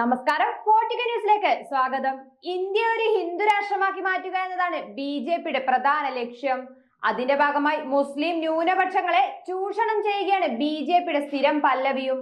നമസ്കാരം. ഫോർട്ടിക ന്യൂസിലേക്ക് സ്വാഗതം. ഇന്ത്യ ഒരു ഹിന്ദു രാഷ്ട്രമാക്കി മാറ്റുക എന്നതാണ് ബി ജെ പിയുടെ പ്രധാന ലക്ഷ്യം. അതിന്റെ ഭാഗമായി മുസ്ലിം ന്യൂനപക്ഷങ്ങളെ ചൂഷണം ചെയ്യുകയാണ് ബി ജെ പിയുടെ സ്ഥിരം പല്ലവിയും.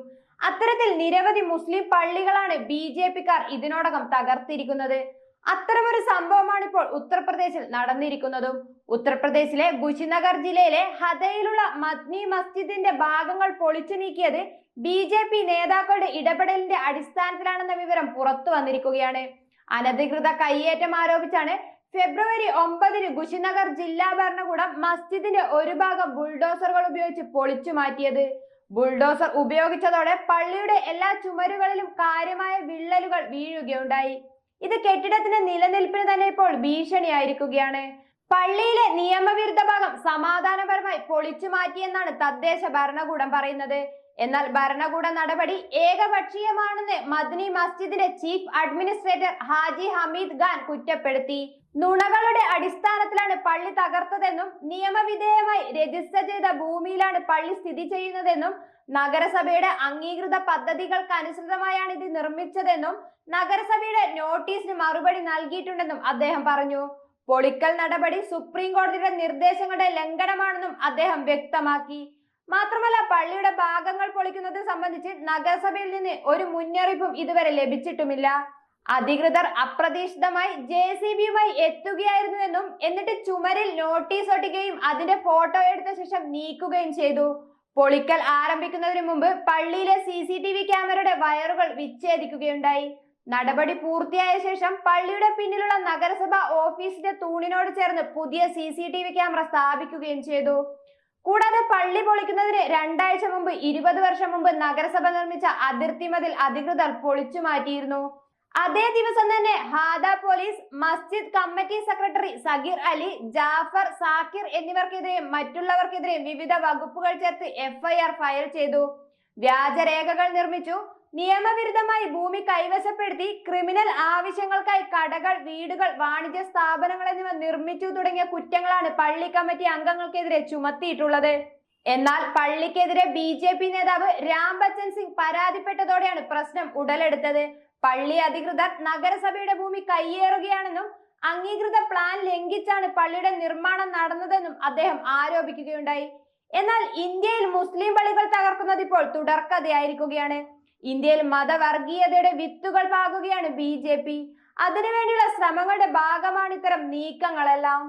അത്തരത്തിൽ നിരവധി മുസ്ലിം പള്ളികളാണ് ബി ജെ പിക്കാർ ഇതിനോടകം തകർത്തിരിക്കുന്നത്. അത്തരമൊരു സംഭവമാണ് ഇപ്പോൾ ഉത്തർപ്രദേശിൽ നടന്നിരിക്കുന്നതും. ഉത്തർപ്രദേശിലെ ഗുഷിനഗർ ജില്ലയിലെ ഹദയിലുള്ള മദ്നി മസ്ജിദിന്റെ ഭാഗങ്ങൾ പൊളിച്ചു നീക്കിയത് ബി ജെ പി നേതാക്കളുടെ ഇടപെടലിന്റെ അടിസ്ഥാനത്തിലാണെന്ന വിവരം പുറത്തു വന്നിരിക്കുകയാണ്. അനധികൃത കയ്യേറ്റം ആരോപിച്ചാണ് ഫെബ്രുവരി ഒമ്പതിന് ഗുഷിനഗർ ജില്ലാ ഭരണകൂടം മസ്ജിദിന്റെ ഒരു ഭാഗം ബുൾഡോസറുകൾ ഉപയോഗിച്ച് പൊളിച്ചു മാറ്റിയത്. ബുൾഡോസർ ഉപയോഗിച്ചതോടെ പള്ളിയുടെ എല്ലാ ചുമരുകളിലും കാര്യമായ വിള്ളലുകൾ വീഴുകയുണ്ടായി. ഇത് കെട്ടിടത്തിന്റെ നിലനിൽപ്പിന് തന്നെ ഇപ്പോൾ ഭീഷണിയായിരിക്കുകയാണ്. പള്ളിയിലെ നിയമവിരുദ്ധ ഭാഗം സമാധാനപരമായി പൊളിച്ചു മാറ്റിയെന്നാണ് തദ്ദേശ ഭരണകൂടം പറയുന്നത്. എന്നാൽ ഭരണകൂട നടപടി ഏകപക്ഷീയമാണെന്ന് മദ്നി മസ്ജിദിന്റെ ചീഫ് അഡ്മിനിസ്ട്രേറ്റർ ഹാജി ഹമീദ് ഖാൻ കുറ്റപ്പെടുത്തി. നുണകളുടെ അടിസ്ഥാനത്തിലാണ് പള്ളി തകർത്തതെന്നും നിയമവിധേയമായി രജിസ്റ്റർ ചെയ്ത ഭൂമിയിലാണ് പള്ളി സ്ഥിതി ചെയ്യുന്നതെന്നും നഗരസഭയുടെ അംഗീകൃത പദ്ധതികൾക്ക് അനുസൃതമായാണ് ഇത് നിർമ്മിച്ചതെന്നും നഗരസഭയുടെ നോട്ടീസിന് മറുപടി നൽകിയിട്ടുണ്ടെന്നും അദ്ദേഹം പറഞ്ഞു. പൊളിക്കൽ നടപടി സുപ്രീം കോടതിയുടെ നിർദ്ദേശങ്ങളുടെ ലംഘനമാണെന്നും അദ്ദേഹം വ്യക്തമാക്കി. മാത്രമല്ല പള്ളിയുടെ ഭാഗങ്ങൾ പൊളിക്കുന്നത് സംബന്ധിച്ച് നഗരസഭയിൽ നിന്ന് ഒരു മുന്നറിയിപ്പും ഇതുവരെ ലഭിച്ചിട്ടുമില്ല. അധികൃതർ അപ്രതീക്ഷിതമായി ജെ സി ബിയുമായി എത്തുകയായിരുന്നുവെന്നും എന്നിട്ട് ചുമരിൽ നോട്ടീസ് ഒട്ടിക്കുകയും അതിന്റെ ഫോട്ടോ എടുത്ത ശേഷം നീക്കുകയും ചെയ്തു. പൊളിക്കൽ ആരംഭിക്കുന്നതിന് മുമ്പ് പള്ളിയിലെ സി സി ടി വി ക്യാമറയുടെ വയറുകൾ വിച്ഛേദിക്കുകയുണ്ടായി. നടപടി പൂർത്തിയായ ശേഷം പള്ളിയുടെ പിന്നിലുള്ള നഗരസഭ ഓഫീസിന്റെ തൂണിനോട് ചേർന്ന് പുതിയ C C T V camera സ്ഥാപിക്കുകയും ചെയ്തു. കൂടാതെ പള്ളി പൊളിക്കുന്നതിന് രണ്ടാഴ്ച മുമ്പ് ഇരുപത് വർഷം മുമ്പ് നഗരസഭ നിർമ്മിച്ച അതിർത്തി മതിൽ അധികൃതർ പൊളിച്ചു മാറ്റിയിരുന്നു. അതേ ദിവസം തന്നെ ഹാദ പോലീസ് മസ്ജിദ് കമ്മിറ്റി സെക്രട്ടറി സഗീർ അലി ജാഫർ സാക്കിർ എന്നിവർക്കെതിരെയും മറ്റുള്ളവർക്കെതിരെയും വിവിധ വകുപ്പുകൾ ചേർത്ത് എഫ്ഐആർ ഫയൽ ചെയ്തു. വ്യാജരേഖകൾ നിർമ്മിച്ചു. നിയമവിരുദ്ധമായി ഭൂമി കൈവശപ്പെടുത്തി ക്രിമിനൽ ആവശ്യങ്ങൾക്കായി കടകൾ വീടുകൾ വാണിജ്യ സ്ഥാപനങ്ങൾ എന്നിവ നിർമ്മിച്ചു തുടങ്ങിയ കുറ്റങ്ങളാണ് പള്ളി കമ്മിറ്റി അംഗങ്ങൾക്കെതിരെ ചുമത്തിയിട്ടുള്ളത്. എന്നാൽ പള്ളിക്കെതിരെ ബി ജെ പി നേതാവ് രാം ബച്ചൻ സിംഗ് പരാതിപ്പെട്ടതോടെയാണ് പ്രശ്നം ഉടലെടുത്തത്. പള്ളി അധികൃതർ നഗരസഭയുടെ ഭൂമി കയ്യേറുകയാണെന്നും അംഗീകൃത പ്ലാൻ ലംഘിച്ചാണ് പള്ളിയുടെ നിർമ്മാണം നടന്നതെന്നും അദ്ദേഹം ആരോപിക്കുകയുണ്ടായി. എന്നാൽ ഇന്ത്യയിൽ മുസ്ലിം പള്ളികൾ തകർക്കുന്നത് ഇപ്പോൾ തുടർക്കഥയായിരിക്കുകയാണ്. ഇന്ത്യയിൽ മതവർഗീയതയുടെ വിത്തുകൾ പാകുകയാണ് ബി ജെ പി. അതിനുവേണ്ടിയുള്ള ശ്രമങ്ങളുടെ ഭാഗമാണ് ഇത്തരം നീക്കങ്ങളെല്ലാം.